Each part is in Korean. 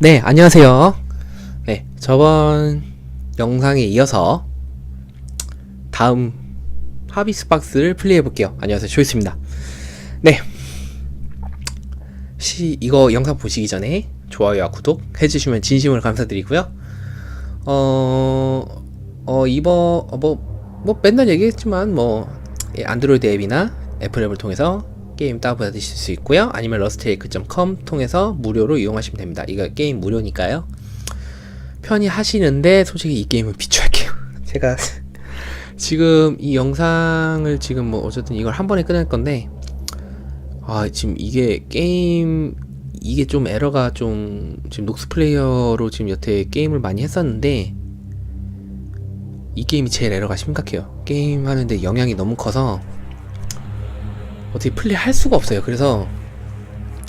네, 안녕하세요. 네, 저번 영상에 이어서 다음 하비스 박스를 플레이해 볼게요. 안녕하세요, 조이스입니다. 네, 시 이거 영상 보시기 전에 좋아요와 구독 해주시면 진심으로 감사드리고요. 어, 어 이번 어, 뭐, 뭐 맨날 얘기했지만 뭐 예, 안드로이드 앱이나 애플 앱을 통해서 게임 다운받으실 수 있고요. 아니면 러스트레이크.com 통해서 무료로 이용하시면 됩니다. 이거 게임 무료니까요. 편히 하시는데 솔직히 이 게임은 비추할게요. 제가 지금 이 영상을 지금 뭐 어쨌든 이걸 한 번에 끝낼 건데 아 지금 이게 게임 이게 좀 에러가 좀 지금 녹스 플레이어로 지금 여태 게임을 많이 했었는데 이 게임이 제일 에러가 심각해요. 게임 하는데 영향이 너무 커서 어떻게 플레이 할 수가 없어요. 그래서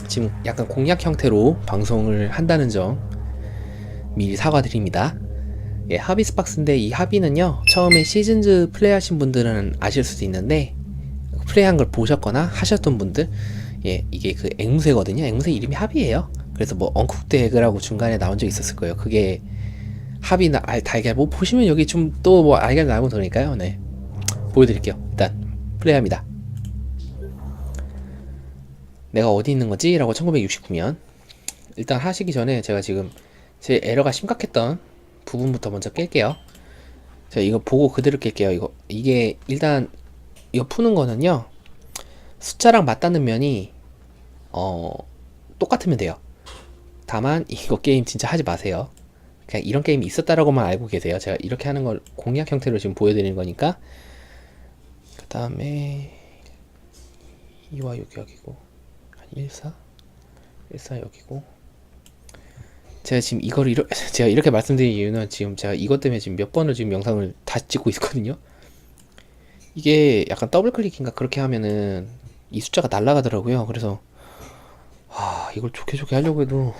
지금 약간 공약 형태로 방송을 한다는 점 미리 사과드립니다. 예, 하비스 박스인데 이 하비는요 처음에 시즌즈 플레이하신 분들은 아실 수도 있는데 플레이한 걸 보셨거나 하셨던 분들 예 이게 그 앵무새거든요. 앵무새 이름이 하비예요. 그래서 뭐 엉쿡드 에그라고 중간에 나온 적 있었을 거예요. 그게 하비나 알 달걀 뭐 보시면 여기 좀 또 뭐 알걀 나오고 그러니까요. 네 보여드릴게요. 일단 플레이합니다. 내가 어디 있는 거지? 라고 1969년. 일단 하시기 전에 제가 지금 제 에러가 심각했던 부분부터 먼저 깰게요. 자 이거 보고 그대로 깰게요. 이거 이게 일단 이거 푸는 거는요 숫자랑 맞닿는 면이 어 똑같으면 돼요. 다만 이거 게임 진짜 하지 마세요. 그냥 이런 게임이 있었다라고만 알고 계세요. 제가 이렇게 하는 걸 공략 형태로 지금 보여드리는 거니까. 그 다음에 이와 여기 여기고 14 14 여기고. 제가 지금 이거를 이러, 제가 이렇게 말씀드린 이유는 지금 제가 이것 때문에 지금 몇 번을 지금 영상을 다 찍고 있거든요. 이게 약간 더블 클릭인가 그렇게 하면은 이 숫자가 날아가더라고요. 그래서 아 이걸 좋게 좋게 하려고 해도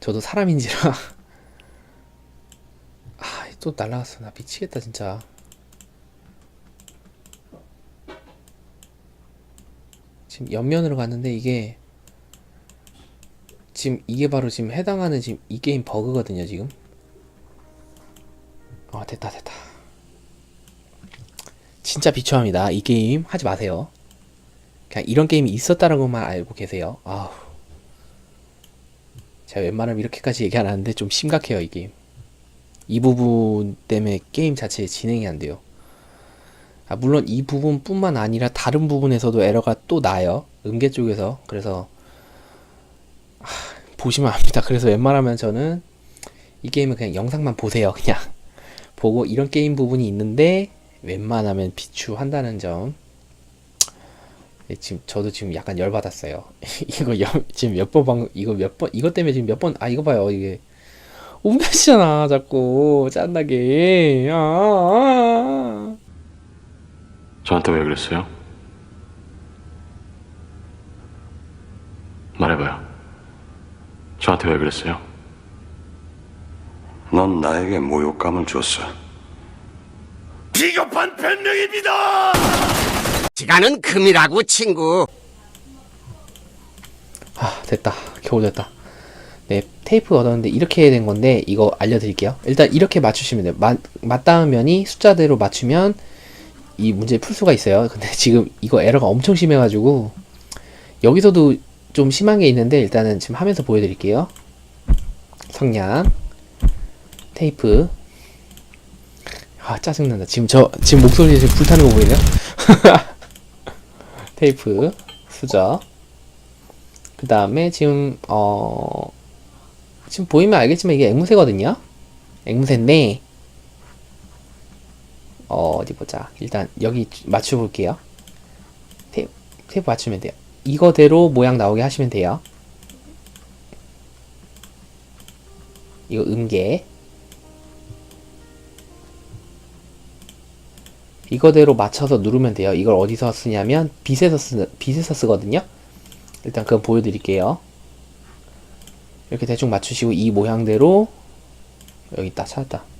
저도 사람인지라. 아 또 날아갔어. 나 미치겠다 진짜 지금 옆면으로 갔는데 이게 지금 이게 바로 지금 해당하는 지금 이 게임 버그거든요 지금. 아 됐다 됐다. 진짜 비추합니다. 이 게임 하지 마세요. 그냥 이런 게임이 있었다는 것만 알고 계세요. 아우. 제가 웬만하면 이렇게까지 얘기 안 하는데 좀 심각해요 이 게임. 이 부분 때문에 게임 자체 진행이 안 돼요 아, 물론 이 부분뿐만 아니라 다른 부분에서도 에러가 또 나요. 음계 쪽에서. 그래서 아, 보시면 압니다. 그래서 웬만하면 저는 이 게임은 그냥 영상만 보세요. 그냥 보고 이런 게임 부분이 있는데 웬만하면 비추한다는 점. 예, 지금 저도 지금 약간 열 받았어요. 이거 여, 지금 몇 번 방 이거 몇 번 이것 때문에 지금 몇 번 아 이거 봐요 이게 옮겨지잖아 자꾸 짠나게 아, 아, 아. 저한테 왜 그랬어요? 말해봐요. 저한테 왜 그랬어요? 넌 나에게 모욕감을 줬어. 비겁한 변명입니다. 시간은 금이라고 친구. 아 됐다 겨우 됐다 네 테이프 얻었는데 이렇게 된 건데 이거 알려드릴게요 일단 이렇게 맞추시면 돼요 맞, 맞닿은 면이 숫자대로 맞추면 이 문제 풀 수가 있어요. 근데 지금 이거 에러가 엄청 심해가지고 여기서도 좀 심한 게 있는데 일단은 지금 하면서 보여드릴게요. 성냥 테이프. 아 짜증난다. 지금 저 지금 목소리 지금 불타는 거 보이네요. 테이프 수저. 그 다음에 지금 어 지금 보이면 알겠지만 이게 앵무새거든요. 앵무새인데 어, 어디 보자. 일단 여기 맞춰 볼게요. 테이프, 테이프 맞추면 돼요. 이거대로 모양 나오게 하시면 돼요. 이거 음계. 이거대로 맞춰서 누르면 돼요. 이걸 어디서 쓰냐면 빛에서 쓰 빛에서 쓰거든요. 일단 그건 보여드릴게요. 이렇게 대충 맞추시고 이 모양대로 여기 있다 찾았다.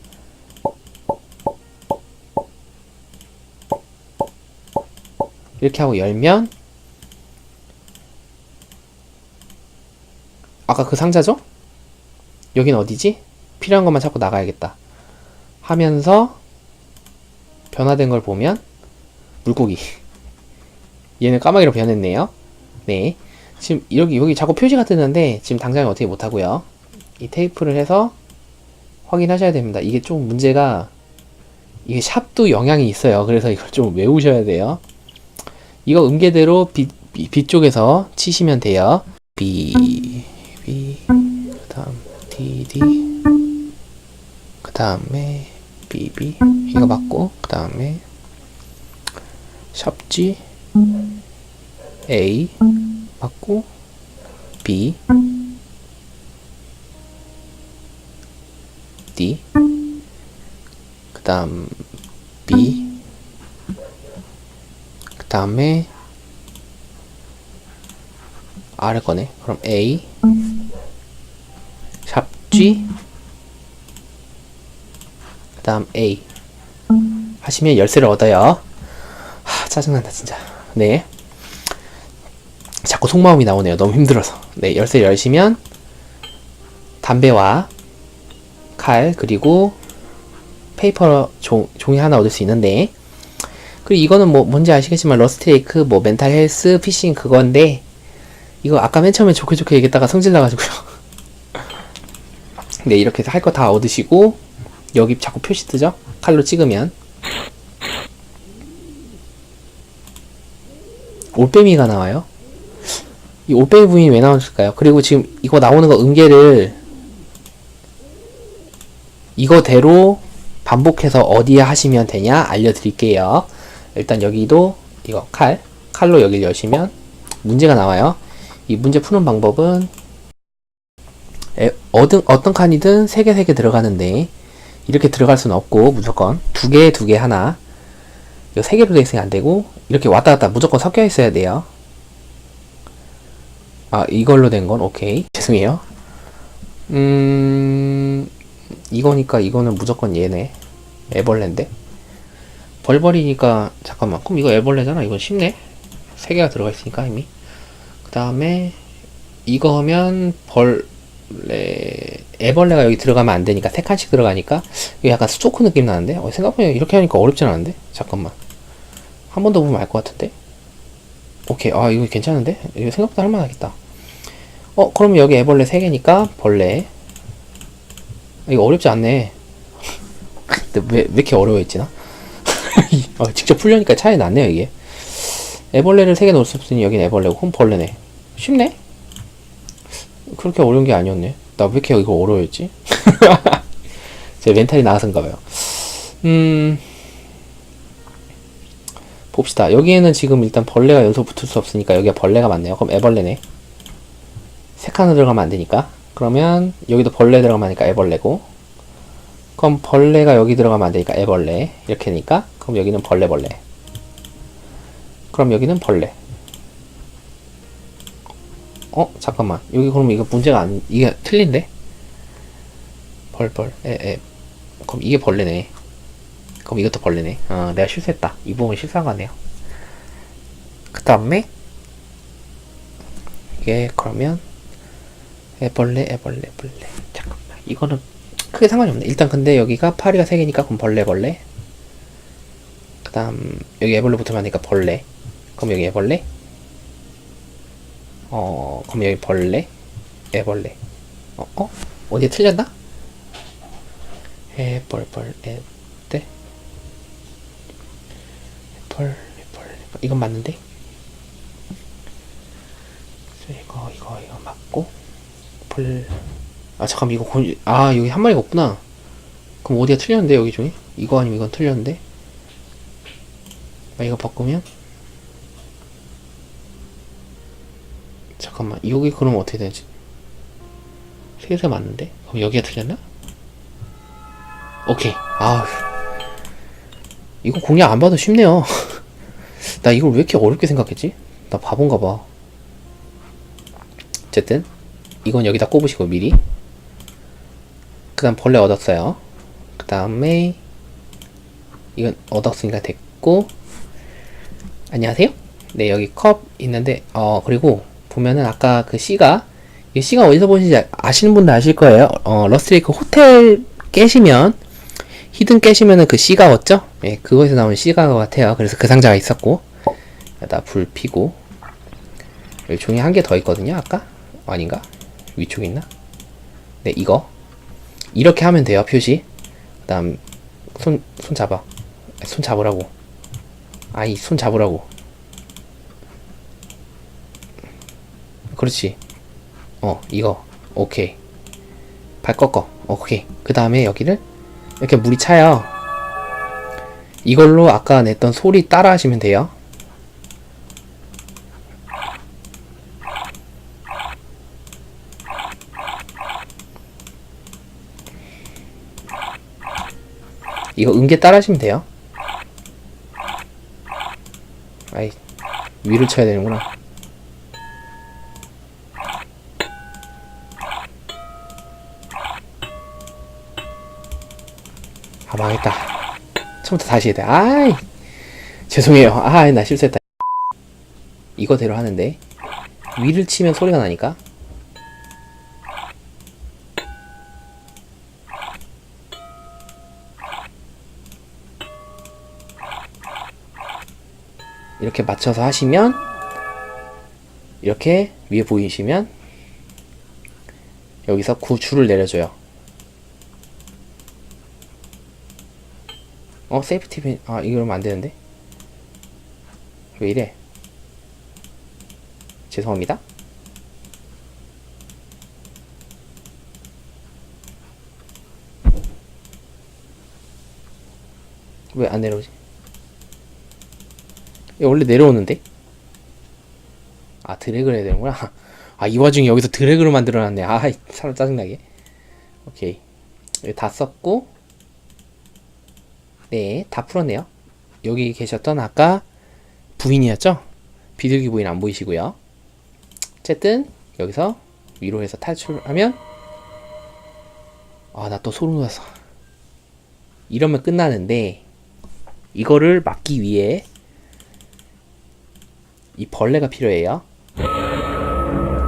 이렇게 하고 열면 아까 그 상자죠? 여긴 어디지? 필요한 것만 찾고 나가야겠다. 하면서 변화된 걸 보면 물고기. 얘는 까마귀로 변했네요. 네. 지금 여기 여기 자꾸 표시가 뜨는데 지금 당장에 어떻게 못 하고요. 이 테이프를 해서 확인하셔야 됩니다. 이게 좀 문제가 이게 샵도 영향이 있어요. 그래서 이걸 좀 외우셔야 돼요. 이거 음계대로 빛 쪽에서 치시면 돼요. B, B, 그 다음 D, D, 그 다음에 B, B, 이거 맞고, 그 다음에 샵 G, A, 맞고, B, D, 그 다음 B, 그 다음에 아래 거네. 그럼 A, 샵 G, 그 다음 A 하시면 열쇠를 얻어요. 하, 짜증난다 진짜. 네. 자꾸 속마음이 나오네요. 너무 힘들어서. 네, 열쇠 열시면 담배와 칼 그리고 페이퍼 종, 종이 하나 얻을 수 있는데 그리고 이거는 뭐 뭔지 아시겠지만 러스트레이크 뭐 멘탈 헬스 피싱 그건데 이거 아까 맨 처음에 좋게 좋게 얘기했다가 성질 나가지고요. 네 이렇게 해서 할 거 다 얻으시고 여기 자꾸 표시 뜨죠? 칼로 찍으면. 올빼미가 나와요? 이 올빼미 부분이 왜 나왔을까요? 그리고 지금 이거 나오는 거 음계를 이거대로 반복해서 어디에 하시면 되냐 알려드릴게요. 일단 여기도 이거 칼, 칼로 여기를 여시면 문제가 나와요. 이 문제 푸는 방법은 에, 어떤, 어떤 칸이든 세개세개 들어가는데 이렇게 들어갈 수는 없고 무조건 두 개, 두개 하나 이거 세 개로 돼 있으면 안 되고 이렇게 왔다 갔다 무조건 섞여 있어야 돼요. 아 이걸로 된 건 오케이 죄송해요. 음 이거니까 이거는 무조건 얘네 애벌레인데 벌벌이니까 잠깐만. 그럼 이거 애벌레잖아. 이건 쉽네. 세 개가 들어가 있으니까 이미 그 다음에 이거 하면 벌레 애벌레가 여기 들어가면 안 되니까 세 칸씩 들어가니까 이거 약간 스토크 느낌 나는데? 어, 생각보다 이렇게 하니까 어렵진 않은데? 잠깐만. 한 번 더 보면 알 것 같은데? 오케이. 아 이거 괜찮은데? 이거 생각보다 할만하겠다. 어 그러면 여기 애벌레 세 개니까 벌레. 이거 어렵지 않네. 근데 왜, 왜 이렇게 어려워했지, 나? 어, 직접 풀려니까 차이 났네요, 이게. 애벌레를 3개 놓을 수 없으니 여긴 애벌레고, 그럼 벌레네. 쉽네? 그렇게 어려운 게 아니었네. 나 왜 이렇게 이거 어려워했지? 제 멘탈이 나아서인가봐요. 음, 봅시다. 여기에는 지금 일단 벌레가 연속 붙을 수 없으니까 여기가 벌레가 맞네요. 그럼 애벌레네. 세 칸으로 들어가면 안 되니까. 그러면 여기도 벌레 들어가면 안 되니까 애벌레고 그럼 벌레가 여기 들어가면 안 되니까 애벌레 이렇게 되니까 그럼 여기는 벌레 벌레. 그럼 여기는 벌레. 어? 잠깐만. 여기 그럼 이거 문제가 안 이게 틀린데? 벌벌. 에에. 그럼 이게 벌레네. 그럼 이것도 벌레네. 어 내가 실수했다. 이 부분 실수한 거네요. 그 다음에 이게 그러면 애벌레 애벌레 벌레. 잠깐만. 이거는 크게 상관이 없네 일단 근데 여기가 파리가 3개니까 그럼 벌레 벌레 그 다음 여기 애벌레 붙으면 하니까 벌레 그럼 여기 애벌레 어 그럼 여기 벌레 애벌레 어? 어? 어디에 틀렸나? 애벌벌 애떼 애벌 애벌 이건 맞는데? 이거 이거 이거 맞고 벌. 아 잠깐 이거 고... 아 여기 한 마리가 없구나. 그럼 어디가 틀렸는데 여기 중에? 이거 아니면 이건 틀렸는데? 아 이거 바꾸면? 잠깐만 여기 그럼 어떻게 되지? 세개 맞는데? 그럼 여기가 틀렸나? 오케이. 아 이거 공략 안 봐도 쉽네요. 나 이걸 왜 이렇게 어렵게 생각했지? 나 바본가 봐. 어쨌든 이건 여기다 꼽으시고 미리 그 다음 벌레 얻었어요 그 다음에 이건 얻었으니까 됐고 안녕하세요 네 여기 컵 있는데 어 그리고 보면은 아까 그 C가 이 C가 어디서 보시는지 아- 아시는 분들 아실 거예요. 어, 러스트레이크 호텔 깨시면 히든 깨시면은 그 C가 왔죠? 예, 그거에서 나온 C가 같아요. 그래서 그 상자가 있었고 여기다 불 피고 여기 종이 한 개 더 있거든요. 아까 아닌가? 위쪽에 있나? 네, 이거 이렇게 하면 돼요. 표시. 그 다음 손 손 잡아. 손 잡으라고. 아이 손 잡으라고. 그렇지. 어 이거 오케이. 발 꺾어. 오케이. 그 다음에 여기를 이렇게 물이 차요. 이걸로 아까 냈던 소리 따라 하시면 돼요. 이거 음계 따라 하시면 돼요. 아이, 위를 쳐야 되는구나. 아, 망했다. 처음부터 다시 해야 돼. 아이, 죄송해요. 아, 나 실수했다. 이거대로 하는데. 위를 치면 소리가 나니까. 이렇게 맞춰서 하시면 이렇게 위에 보이시면 여기서 구 줄을 내려줘요. 어 세이프티 빈, 아 이러면 안 되는데 왜 이래? 죄송합니다. 왜 안 내려오지? 원래 내려오는데? 아 드래그를 해야 되는구나. 아 이 와중에 여기서 드래그를 만들어놨네. 아이 사람 짜증나게. 오케이. 여기 다 썼고. 네 다 풀었네요. 여기 계셨던 아까 부인이었죠? 비둘기 부인 안 보이시고요. 어쨌든 여기서 위로 해서 탈출하면 아 나 또 소름 돋았어. 이러면 끝나는데 이거를 막기 위해 이 벌레가 필요해요.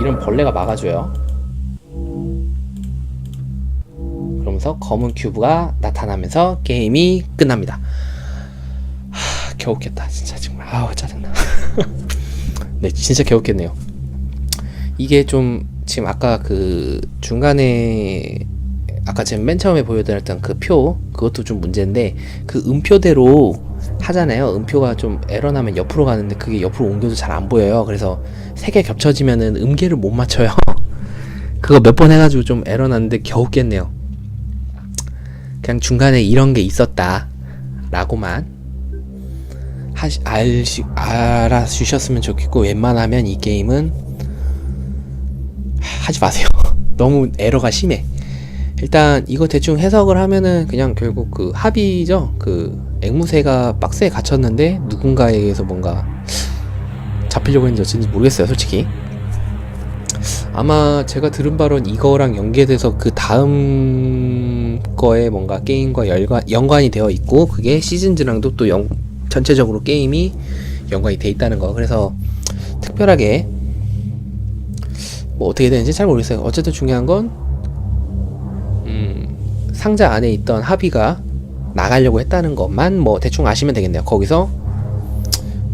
이런 벌레가 막아줘요. 그러면서 검은 큐브가 나타나면서 게임이 끝납니다. 하, 겨우 깼다 진짜 정말 아우 짜증나. 네 진짜 겨우 깼네요. 이게 좀 지금 아까 그 중간에 아까 제가 맨 처음에 보여드렸던 그 표 그것도 좀 문제인데 그 음표대로 하잖아요. 음표가 좀 에러 나면 옆으로 가는데 그게 옆으로 옮겨도 잘 안 보여요. 그래서 세 개 겹쳐지면은 음계를 못 맞춰요. 그거 몇 번 해가지고 좀 에러 났는데 겨우 깼네요. 그냥 중간에 이런 게 있었다. 라고만 하시, 알시, 알아주셨으면 좋겠고, 웬만하면 이 게임은 하지 마세요. 너무 에러가 심해. 일단 이거 대충 해석을 하면은 그냥 결국 그 합의죠. 그 앵무새가 박스에 갇혔는데 누군가에 의해서 뭔가 잡히려고 했는지 어쩐지 모르겠어요, 솔직히. 아마 제가 들은 바론 이거랑 연계돼서 그 다음 거에 뭔가 게임과 연관, 연관이 되어 있고 그게 시즌즈랑도 또 연, 전체적으로 게임이 연관이 돼 있다는 거. 그래서 특별하게 뭐 어떻게 되는지 잘 모르겠어요. 어쨌든 중요한 건 음, 상자 안에 있던 합의가 나가려고 했다는 것만 뭐 대충 아시면 되겠네요. 거기서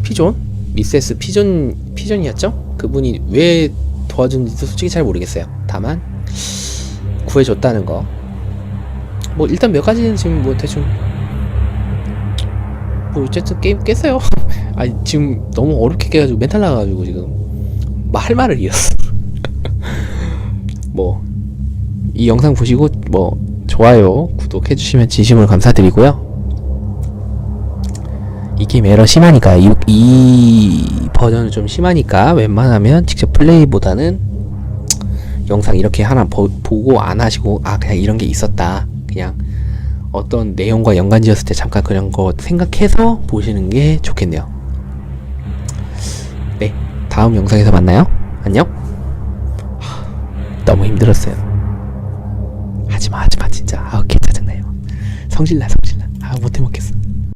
피존 미세스 피존 피존이었죠? 그분이 왜 도와준지도 솔직히 잘 모르겠어요. 다만 구해줬다는 거. 뭐 일단 몇 가지는 지금 뭐 대충 뭐 어쨌든 게임 깼어요. 아니 지금 너무 어렵게 깨가지고 멘탈 나가가지고 지금 뭐할 말을 잃었어. 뭐 이 영상 보시고 뭐 좋아요, 구독해 주시면 진심으로 감사드리고요. 이 게임 에러 심하니까 이, 이 버전은 좀 심하니까 웬만하면 직접 플레이보다는 영상 이렇게 하나 보, 보고 안 하시고 아 그냥 이런 게 있었다 그냥 어떤 내용과 연관지었을 때 잠깐 그런 거 생각해서 보시는 게 좋겠네요. 네, 다음 영상에서 만나요. 안녕. 하, 너무 힘들었어요. 하지마 하지마 진짜. 아우 개 짜증나요. 성질나 성질나. 아 못해 먹겠어